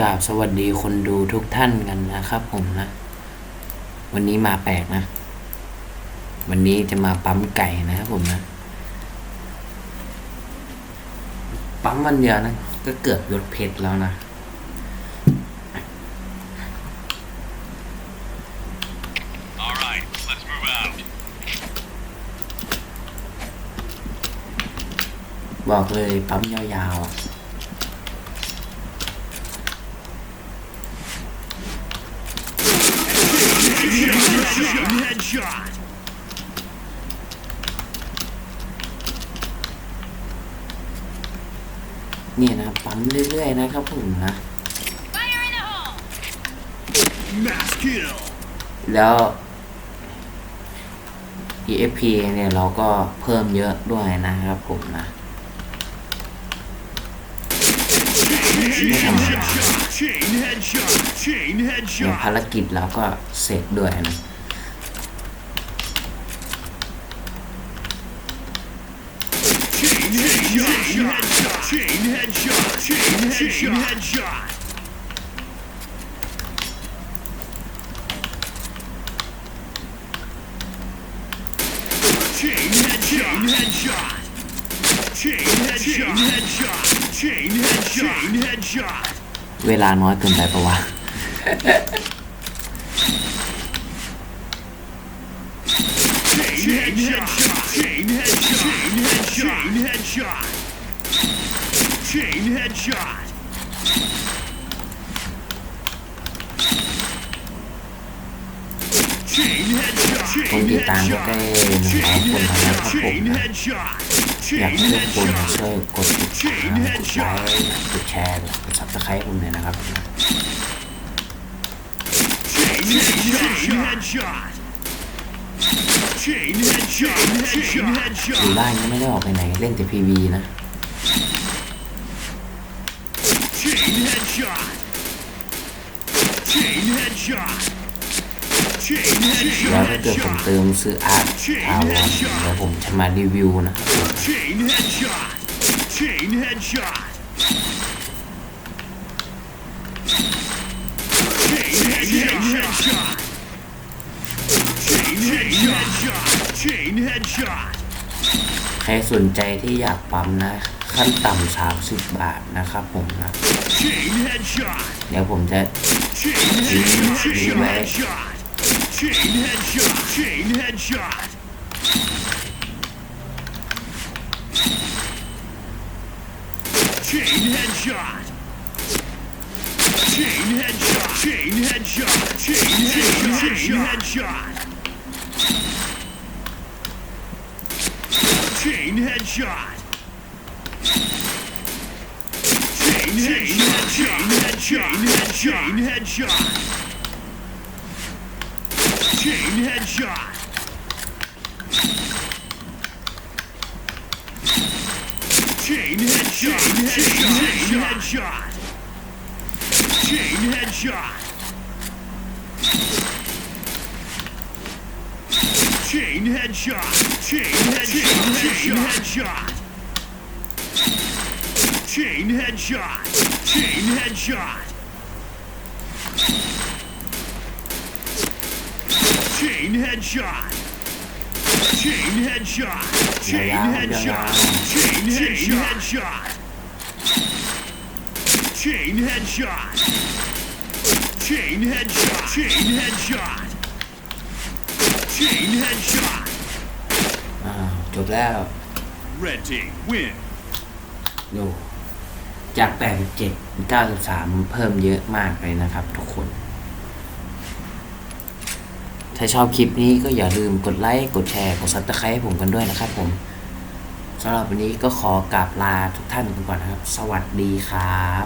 กราบสวัสดีคนดูทุกท่านกันนะครับผมนะ วันนี้มาแปลกนะ วันนี้จะมาปั๊มไก่นะครับผมนะ ปั๊มวันเดียวนะ ก็เกือบยศเพชรแล้วนะ All right, let's move out. บอกเลยปั๊มยาวๆ อะ Headshot. เนี่ยนะปั๊มเรื่อยๆนะครับผมนะ Mass kill. แล้ว EFP เนี่ยเราก็เพิ่มเยอะด้วยนะครับผมนะ ไม่ธรรมดา Chain headshot. Chain ใน headshot. ภารกิจเราก็เสร็จด้วยนะ Chain headshot. Chain headshot. Chain headshot. Chain headshot. เวลาน้อยเกินไปปะวะ Chain headshot. Chain headshot. Chain headshot. Chain headshot. คนติดตามก็ใกล้หนึ่งร้อยคนแล้วครับผมนะ อยากให้ทุกคนช่วยกดติดตามกดไลค์กดแชร์กดซับสไครต์ผมเลยนะครับอยู่บ้านก็ไม่ได้ออกไปไหนเล่นแต่พีวีนะ Chain แล้วถ้าเกิดผมเติมซื้ออาร์ตทาวน์แล้วผมจะมารีวิวนะใครสนใจที่อยากปั๊มนะ ขั้นต่ำสามสิบบาทนะครับผมนะ เดี๋ยวผมจะทิ้งไว้ Chain headshot. Chain headshot. Chain headshot. Chain headshot. Chain headshot. Chain headshot. Chain headshot. Chain headshot. Chain headshot. Chain headshot. Chain headshot. Chain headshot. Chain headshot. Chain headshot. Chain headshot. Chain headshot. Chain headshot. Chain headshot. Chain headshot. Chain headshot. Chain headshot. Chain headshot. Chain headshot. Chain headshot. Chain headshot. Chain headshot. Chain headshot. Chain headshot. อ้าวจบแล้ว Red team win. ดูจาก 87เป็น93 เพิ่มเยอะมากเลยนะครับทุกคน ถ้าชอบคลิปนี้ก็อย่าลืมกดไลค์กดแชร์กดซับสไครต์ให้ผมกันด้วยนะครับผมสำหรับวันนี้ก็ขอกราบลาทุกท่านกันก่อนนะครับ สวัสดีครับ